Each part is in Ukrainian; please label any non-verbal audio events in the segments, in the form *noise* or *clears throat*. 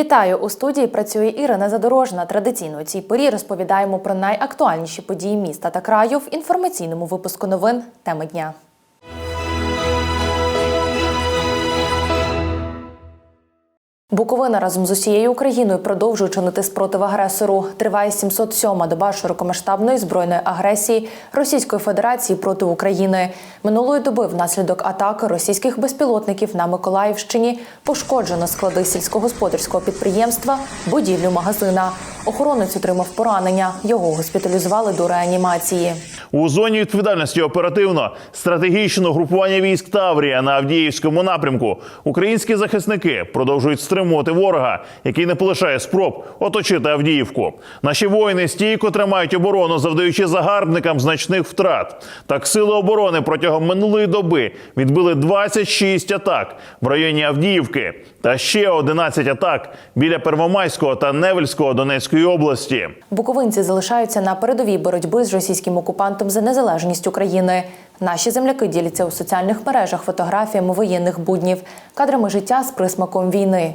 Вітаю у студії. Працює Ірина Задорожна. Традиційно у цій порі розповідаємо про найактуальніші події міста та краю в інформаційному випуску новин теми дня. Буковина разом з усією Україною продовжує чинити спротив агресору. Триває 707-ма доба широкомасштабної збройної агресії Російської Федерації проти України. Минулої доби внаслідок атаки російських безпілотників на Миколаївщині пошкоджено склади сільськогосподарського підприємства, будівлю магазина. Охоронець отримав поранення. Його госпіталізували до реанімації. У зоні відповідальності оперативно стратегічного групування військ Таврія на Авдіївському напрямку українські захисники продовжують стримувати ворога, який не полишає спроб оточити Авдіївку. Наші воїни стійко тримають оборону, завдаючи загарбникам значних втрат. Так сили оборони протягом минулої доби відбили 26 атак в районі Авдіївки та ще 11 атак біля Первомайського та Невельського Донецької області. Буковинці залишаються на передовій боротьби з російським окупантом за незалежність України. Наші земляки діляться у соціальних мережах фотографіями воєнних буднів, кадрами життя з присмаком війни.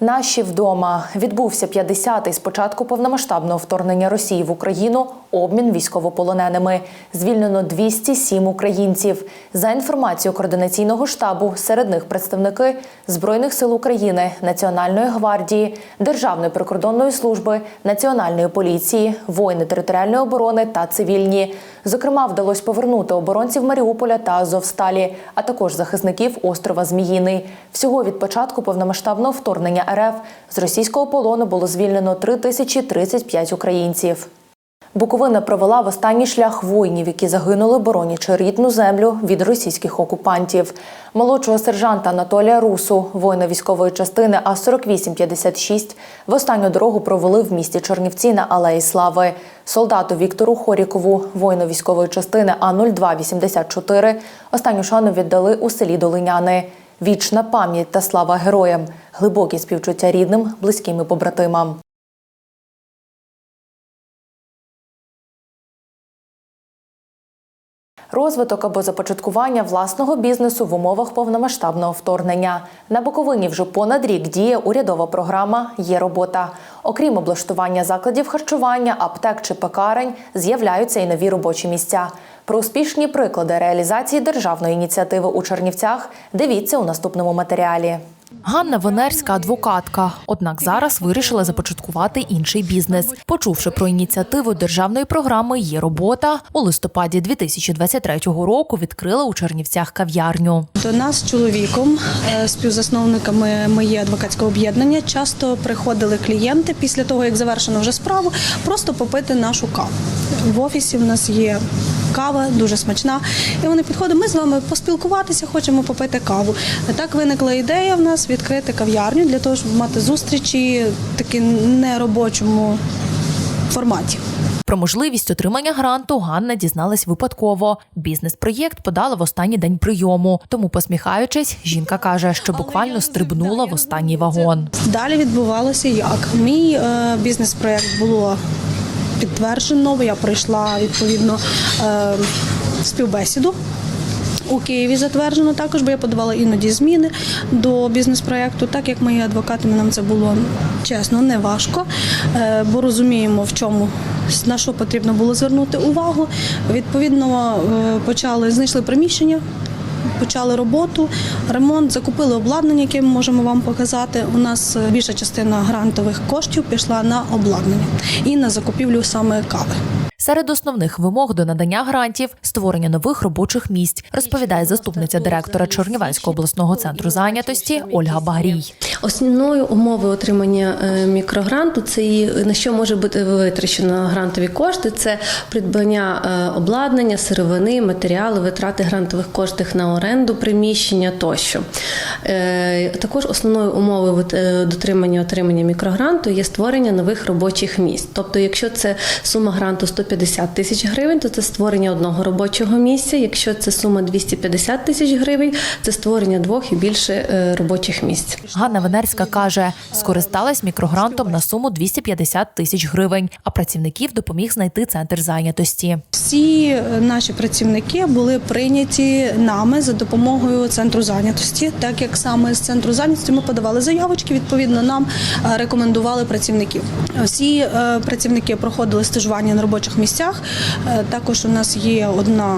Наші вдома відбувся 50-й з повномасштабного вторгнення Росії в Україну обмін військовополоненими. Звільнено 207 українців. За інформацією координаційного штабу, серед них представники Збройних сил України, Національної гвардії, Державної прикордонної служби, Національної поліції, воїни територіальної оборони та цивільні. Зокрема, вдалося повернути оборонців Маріуполя та Азовсталі, а також захисників острова Зміїний. Всього від початку повномасштабного вторгнення РФ з російського полону було звільнено 3035 українців. Буковина провела в останній шлях воїнів, які загинули, боронячи рідну землю від російських окупантів. Молодшого сержанта Анатолія Русу, воїна військової частини А 4856 в останню дорогу провели в місті Чернівці на Алеї Слави. Солдату Віктору Хорікову, воїну військової частини А 0284 останню шану віддали у селі Долиняни. Вічна пам'ять та слава героям, глибокі співчуття рідним, близьким і побратимам. Розвиток або започаткування власного бізнесу в умовах повномасштабного вторгнення на Буковині вже понад рік діє урядова програма Є робота. Окрім облаштування закладів харчування, аптек чи пекарень, з'являються і нові робочі місця. Про успішні приклади реалізації державної ініціативи у Чернівцях дивіться у наступному матеріалі. Ганна Венерська адвокатка. Однак зараз вирішила започаткувати інший бізнес. Почувши про ініціативу державної програми Є робота у листопаді 2023 року. Відкрила у Чернівцях кав'ярню. До нас чоловіком, е, співзасновниками моє адвокатське об'єднання, часто приходили клієнти після того, як завершено вже справу, просто попити нашу каву. В офісі в нас є кава, дуже смачна. І вони підходять, ми з вами поспілкуватися, хочемо попити каву. Так виникла ідея в нас відкрити кав'ярню для того, щоб мати зустрічі в таки неробочому форматі. Про можливість отримання гранту Ганна дізналась випадково. Бізнес-проєкт подала в останній день прийому. Тому, посміхаючись, жінка каже, що буквально стрибнула в останній вагон. Далі відбувалося як? Мій е, бізнес-проєкт було підтверджено. Я пройшла відповідно е, співбесіду. У Києві затверджено також, бо я подавала іноді зміни до бізнес-проєкту. Так як мої адвокати, нам це було чесно, не важко, е, бо розуміємо, в чому на що потрібно було звернути увагу. Відповідно, е, почали знайшли приміщення. Почали роботу, ремонт, закупили обладнання, яке ми можемо вам показати. У нас е, більша частина грантових коштів пішла на обладнання і на закупівлю саме кави. Серед основних вимог до надання грантів створення нових робочих місць, розповідає заступниця директора Чернівецького обласного центру зайнятості Ольга Багрій. Основною умовою отримання е, мікрогранту це і на що може бути витрачено грантові кошти. Це придбання е, обладнання, сировини, матеріали, витрати грантових коштів на оренду приміщення тощо. Е, Також основною умовою дотримання отримання мікрогранту є створення нових робочих місць. Тобто, якщо це сума гранту 150 150 тисяч гривень, то це створення одного робочого місця. Якщо це сума 250 тисяч гривень, це створення двох і більше е, робочих місць. Ганна Венерська каже, скористалась мікрогрантом на суму 250 тисяч гривень, а працівників допоміг знайти центр зайнятості. Всі е, наші працівники були прийняті нами за допомогою центру зайнятості, так як саме з центру зайнятості ми подавали заявочки. Відповідно, нам е, рекомендували працівників. Всі працівники проходили стажування на робочих місцях. Е, Також у нас є одна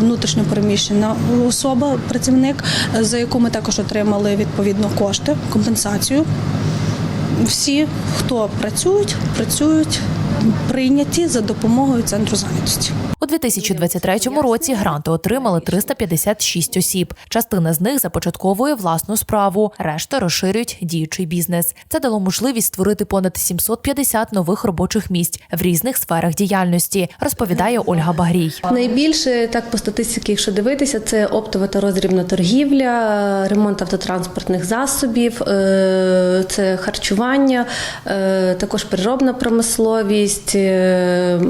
внутрішньопереміщена внутрішньо переміщена особа, працівник, е, за яку ми також отримали відповідно кошти, компенсацію. Всі, хто працюють, працюють прийняті за допомогою центру зайнятості. У 2023 році гранти отримали 356 осіб. Частина з них започатковує власну справу, решта розширюють діючий бізнес. Це дало можливість створити понад 750 нових робочих місць в різних сферах діяльності, розповідає Ольга Багрій. Найбільше так по статистиці, якщо дивитися, це оптова та роздрібна торгівля, ремонт автотранспортних засобів, е, це харчування, е, також переробна промисловість. Е,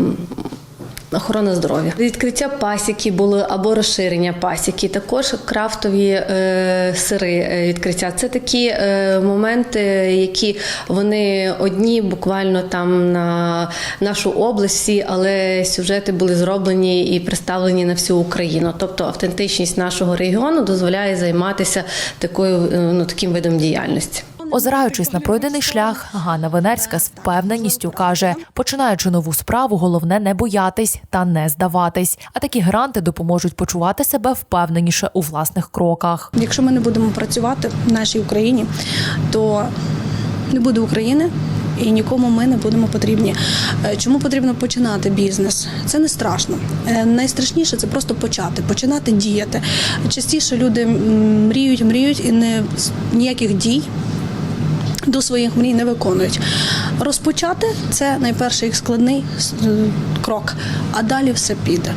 Охорона здоров'я, відкриття пасіки були або розширення пасіки, також крафтові е, сири е, відкриття. Це такі е, моменти, які вони одні буквально там на нашу область, але сюжети були зроблені і представлені на всю Україну. Тобто автентичність нашого регіону дозволяє займатися такою е, ну таким видом діяльності. Озираючись на пройдений шлях, Ганна Венерська з впевненістю каже: починаючи нову справу, головне не боятись та не здаватись. А такі гранти допоможуть почувати себе впевненіше у власних кроках. Якщо ми не будемо працювати в нашій Україні, то не буде України. І нікому ми не будемо потрібні. Е, Чому потрібно починати бізнес? Це не страшно. Е, Найстрашніше це просто почати, починати діяти. Частіше люди мріють, мріють і не ніяких дій до своїх мрій не виконують. Розпочати це найперший їх складний е, крок, а далі все піде.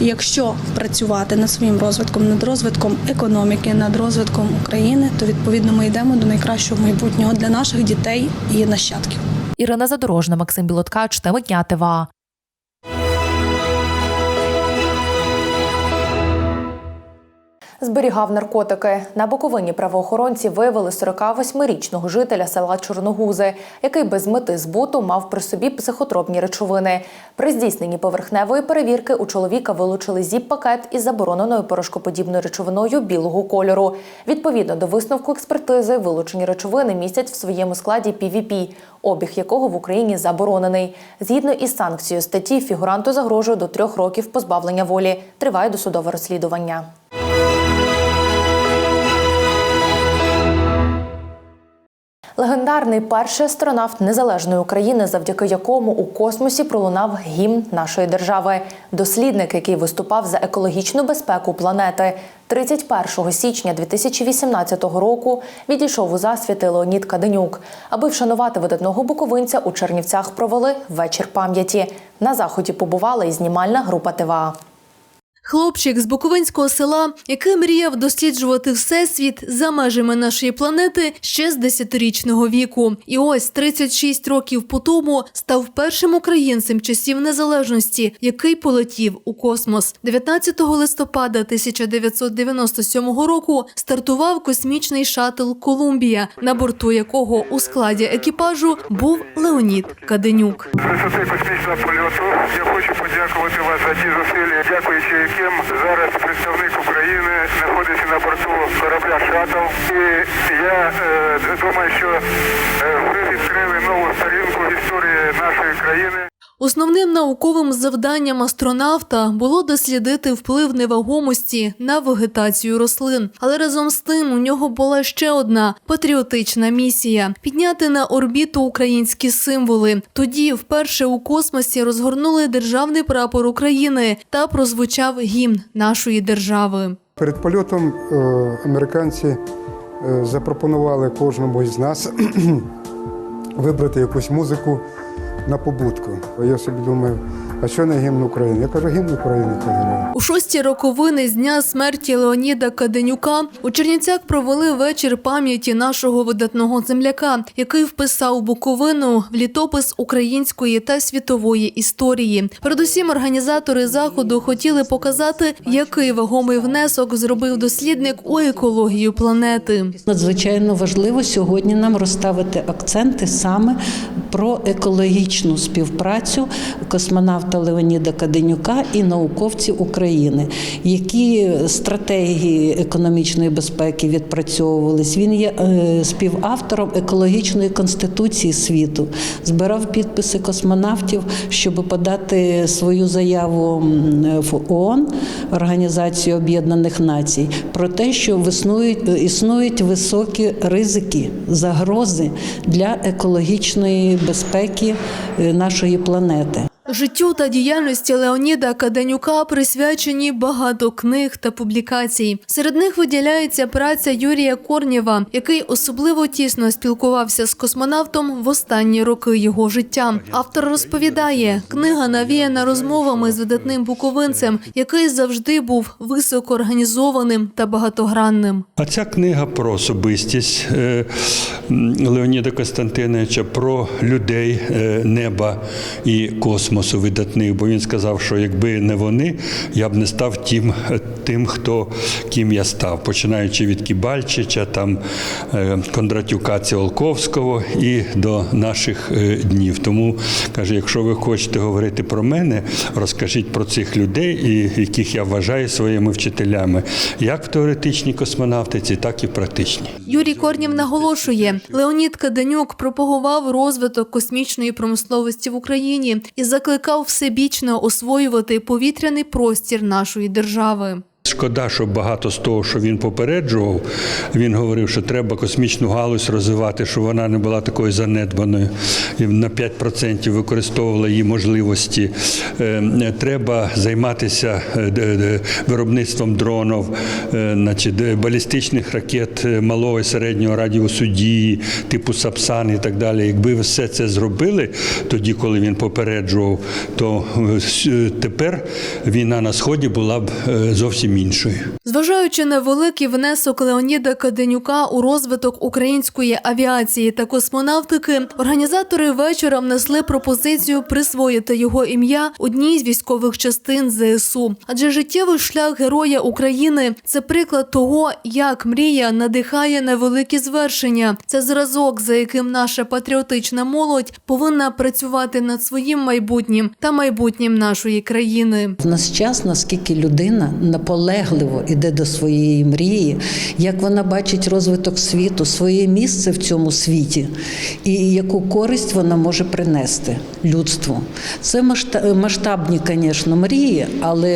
Якщо працювати над своїм розвитком, над розвитком економіки, над розвитком України, то відповідно ми йдемо до найкращого майбутнього для наших дітей і нащадків. Ірина Задорожна, Максим Білоткач, тема дня ТВА. Зберігав наркотики. На Буковині правоохоронці виявили 48-річного жителя села Чорногузи, який без мети збуту мав при собі психотропні речовини. При здійсненні поверхневої перевірки у чоловіка вилучили зіп-пакет із забороненою порошкоподібною речовиною білого кольору. Відповідно до висновку експертизи, вилучені речовини містять в своєму складі PVP, обіг якого в Україні заборонений. Згідно із санкцією статті, фігуранту загрожує до трьох років позбавлення волі. Триває досудове розслідування. Легендарний перший астронавт незалежної України, завдяки якому у космосі пролунав гімн нашої держави. Дослідник, який виступав за екологічну безпеку планети, 31 січня 2018 року відійшов у засвіти Леонід Каденюк. Аби вшанувати видатного буковинця, у Чернівцях провели вечір пам'яті. На заході побувала і знімальна група ТВА. Хлопчик з Буковинського села, який мріяв досліджувати всесвіт за межами нашої планети ще з 10-річного віку. І ось 36 років по тому став першим українцем часів незалежності, який полетів у космос. 19 листопада 1997 року стартував космічний шатл Колумбія, на борту якого у складі екіпажу був Леонід Каденюк. Я хочу подякувати вас за ті зусилля, дякуючи яким зараз представник України знаходиться на борту корабля «Шаттл». І я е, думаю, що е, ви відкрили нову сторінку історії нашої країни. Основним науковим завданням астронавта було дослідити вплив невагомості на вегетацію рослин. Але разом з тим у нього була ще одна патріотична місія підняти на орбіту українські символи. Тоді вперше у космосі розгорнули державний прапор України та прозвучав гімн нашої держави. Перед польотом е, американці е, запропонували кожному із нас *clears throat* вибрати якусь музику на побудку. Я собі думаю, а що не гімн України? Я кажу, гімн України хай. У шості роковини з дня смерті Леоніда Каденюка у Чернівцях провели вечір пам'яті нашого видатного земляка, який вписав Буковину в літопис української та світової історії. Передусім, організатори заходу хотіли показати, який вагомий внесок зробив дослідник у екологію планети. Надзвичайно важливо сьогодні нам розставити акценти саме про екологічну співпрацю космонавта Леоніда Каденюка і науковців України, які стратегії економічної безпеки відпрацьовувались. Він є е, співавтором екологічної конституції світу, збирав підписи космонавтів, щоб подати свою заяву в ООН, Організацію Об'єднаних Націй, про те, що виснують, існують високі ризики, загрози для екологічної безпеки нашої планети. Життю та діяльності Леоніда Каденюка присвячені багато книг та публікацій. Серед них виділяється праця Юрія Корнєва, який особливо тісно спілкувався з космонавтом в останні роки його життя. Автор розповідає, книга навіяна розмовами з видатним буковинцем, який завжди був високоорганізованим та багатогранним. А ця книга про особистість е, Леоніда Костянтиновича, про людей е, неба і космосу видатних. Бо він сказав, що якби не вони, я б не став тим, тим хто ким я став, починаючи від Кібальчича, там е, Кондратюка Ціолковського і до наших е, днів. Тому каже, якщо ви хочете говорити про мене, розкажіть про цих людей, і яких я вважаю своїми вчителями, як в теоретичній космонавтиці, так і в практичній. Юрій Корнєв наголошує, Леонід Каденюк пропагував розвиток космічної промисловості в Україні і закликав всебічно освоювати повітряний простір нашої держави. Шкода, що багато з того, що він попереджував, він говорив, що треба космічну галузь розвивати, щоб вона не була такою занедбаною. І на 5% використовувала її можливості. Е, Треба займатися е, виробництвом дронів, е, значить, е, балістичних ракет е, малого і середнього радіусу дії, типу Сапсан і так далі. Якби все це зробили тоді, коли він попереджував, то е, е, тепер війна на сході була б е, зовсім іншою. Зважаючи на великий внесок Леоніда Каденюка у розвиток української авіації та космонавтики, організатори вечора внесли пропозицію присвоїти його ім'я одній з військових частин ЗСУ. Адже життєвий шлях героя України це приклад того, як мрія надихає на великі звершення. Це зразок, за яким наша патріотична молодь повинна працювати над своїм майбутнім та майбутнім нашої країни. В нас час, наскільки людина наполегливо іде до своєї мрії, як вона бачить розвиток світу, своє місце в цьому світі, і яку користь вона може принести людству. Це масштабні, звісно, мрії, але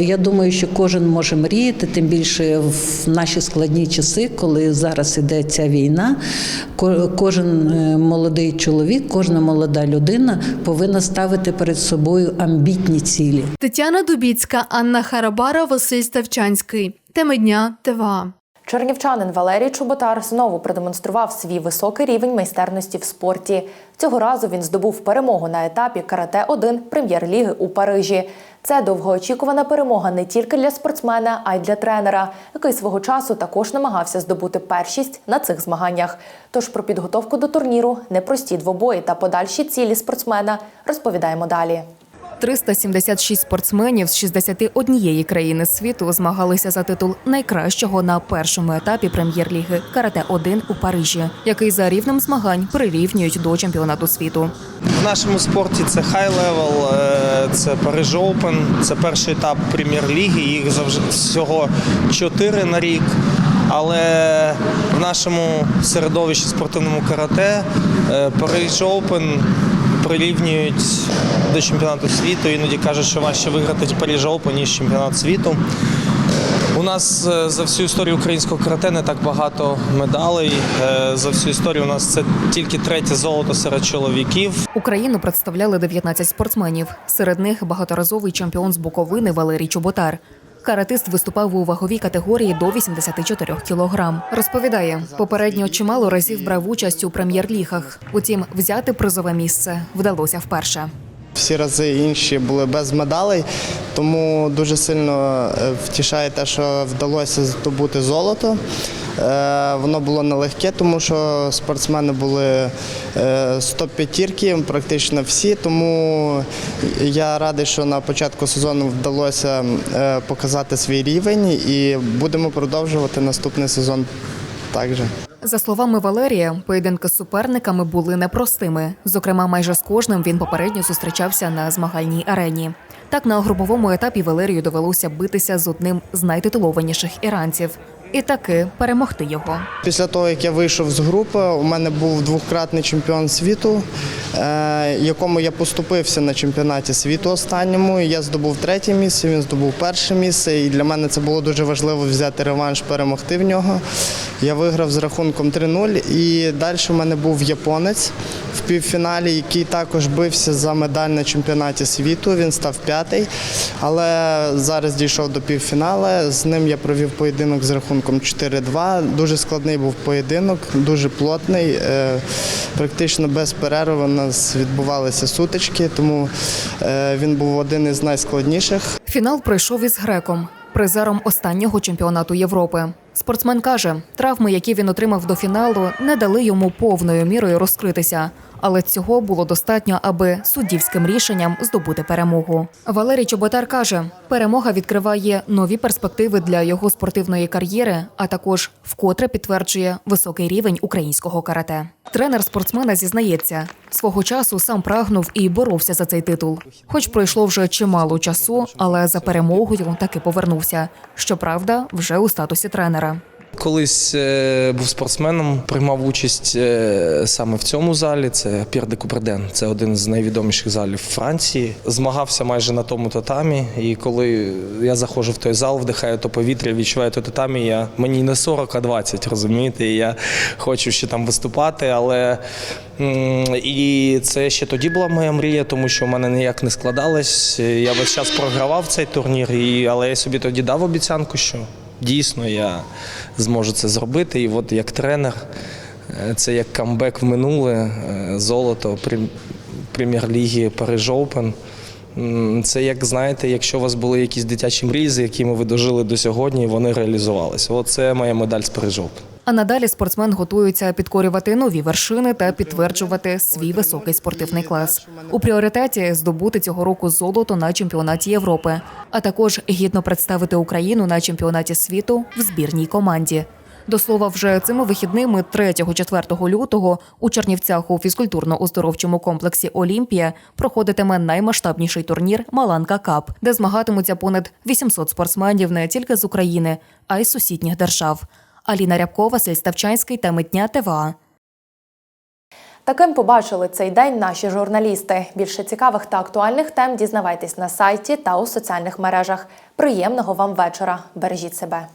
я думаю, що кожен може мріяти, тим більше в наші складні часи, коли зараз іде ця війна. Кожен е, молодий чоловік, кожна молода людина повинна ставити перед собою амбітні цілі. Тетяна Дубіцька, Анна Харабара, Василь Ставчанський. Теми дня ТВА. Чернівчанин Валерій Чоботар знову продемонстрував свій високий рівень майстерності в спорті. Цього разу він здобув перемогу на етапі карате 1 прем'єр-ліги у Парижі. Це довгоочікувана перемога не тільки для спортсмена, а й для тренера, який свого часу також намагався здобути першість на цих змаганнях. Тож про підготовку до турніру, непрості двобої та подальші цілі спортсмена розповідаємо далі. 376 спортсменів з 61 країни світу змагалися за титул найкращого на першому етапі прем'єр-ліги Карате 1 у Парижі, який за рівнем змагань прирівнюють до чемпіонату світу. В нашому спорті це хай левел, е, це Париж Open, це перший етап прем'єр-ліги. Їх завжди всього чотири на рік. Але в нашому середовищі спортивному карате е, Париж Open прирівнюють до чемпіонату світу. Іноді кажуть, що важче виграти Париж Open, ніж чемпіонат світу. У нас е, за всю історію українського карате не так багато медалей. Е, За всю історію у нас це тільки третє золото серед чоловіків. Україну представляли 19 спортсменів. Серед них багаторазовий чемпіон з Буковини Валерій Чоботар. Каратист виступав у ваговій категорії до 84 кілограм. Розповідає, попередньо чимало разів брав участь у прем'єр-лігах. Утім, взяти призове місце вдалося вперше. Всі рази інші були без медалей, тому дуже сильно е, втішає те, що вдалося здобути золото. Е, Воно було нелегке, тому що спортсмени були е, з топ-п'ятірки, практично всі. Тому я радий, що на початку сезону вдалося е, показати свій рівень і будемо продовжувати наступний сезон так же. За словами Валерія, поєдинки з суперниками були непростими. Зокрема, майже з кожним він попередньо зустрічався на змагальній арені. Так, на груповому етапі Валерію довелося битися з одним з найтитулованіших іранців і таки перемогти його. Після того, як я вийшов з групи, у мене був двократний чемпіон світу, е, якому я поступився на чемпіонаті світу останньому. Я здобув третє місце, він здобув перше місце. І для мене це було дуже важливо взяти реванш, перемогти в нього. Я виграв з рахунком 3-0. І далі в мене був японець в півфіналі, який також бився за медаль на чемпіонаті світу. Він став п'ятий, але зараз дійшов до півфіналу. З ним я провів поєдинок з рахунком 4-2. Дуже складний був поєдинок, дуже плотний. Е, Практично без перерви у нас відбувалися сутички, тому е, він був один із найскладніших. Фінал пройшов із греком, призером останнього чемпіонату Європи. Спортсмен каже, травми, які він отримав до фіналу, не дали йому повною мірою розкритися. Але цього було достатньо, аби суддівським рішенням здобути перемогу. Валерій Чоботар каже, перемога відкриває нові перспективи для його спортивної кар'єри, а також вкотре підтверджує високий рівень українського карате. Тренер спортсмена зізнається, свого часу сам прагнув і боровся за цей титул. Хоч пройшло вже чимало часу, але за перемогою таки повернувся. Щоправда, вже у статусі тренера. Колись е, був спортсменом, приймав участь е, саме в цьому залі. Це Пір де Куперден. Це один з найвідоміших залів Франції. Змагався майже на тому татамі. І коли я заходжу в той зал, вдихаю то повітря, відчуваю то татамі. Я мені не 40, а 20, розумієте? І я хочу ще там виступати, але і це ще тоді була моя мрія, тому що в мене ніяк не складалось. Я весь час програвав цей турнір, і, але я собі тоді дав обіцянку, що дійсно я зможу це зробити. І от як тренер, е, це як камбек в минуле, е, золото прем- прем'єр-ліги Париж Оупен. Це як знаєте, якщо у вас були якісь дитячі мрії, з якими ви дожили до сьогодні, вони реалізувалися. Оце моя медаль з Париж Оупен. А надалі спортсмен готується підкорювати нові вершини та підтверджувати свій високий спортивний клас. У пріоритеті здобути цього року золото на чемпіонаті Європи, а також гідно представити Україну на чемпіонаті світу в збірній команді. До слова, вже цими вихідними 3-4 лютого у Чернівцях у фізкультурно-оздоровчому комплексі Олімпія проходитиме наймасштабніший турнір Маланка Кап, де змагатимуться понад 800 спортсменів не тільки з України, а й з сусідніх держав. Аліна Рябкова, Василь та Митня ТВА. Таким побачили цей день наші журналісти. Більше цікавих та актуальних тем дізнавайтесь на сайті та у соціальних мережах. Приємного вам вечора. Бережіть себе.